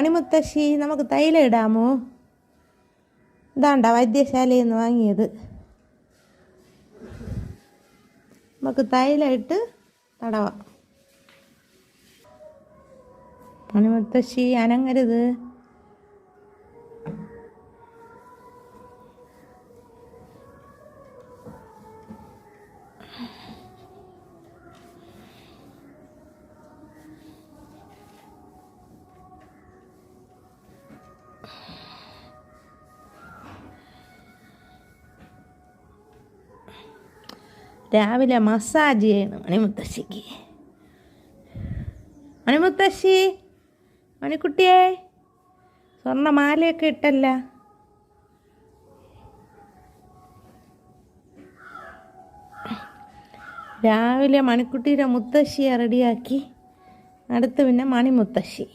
മണിമുത്തശ്ശി നമുക്ക് തൈലം ഇടാമോ? ഇതാണ്ട വൈദ്യശാലയിൽ നിന്ന് വാങ്ങിയത്. നമുക്ക് തൈലം ഇട്ട് തടവാം. മണിമുത്തശ്ശി അനങ്ങരുത്. രാവിലെ മസാജ് ചെയ്യണം. മണിമുത്തശ്ശിക്ക് മണിമുത്തശ്ശി മണിക്കുട്ടിയെ സ്വർണമാലയൊക്കെ ഇട്ടല്ല. രാവിലെ മണിക്കുട്ടിയുടെ മുത്തശ്ശിയെ റെഡിയാക്കി അടുത്ത് പിന്നെ മണിമുത്തശ്ശി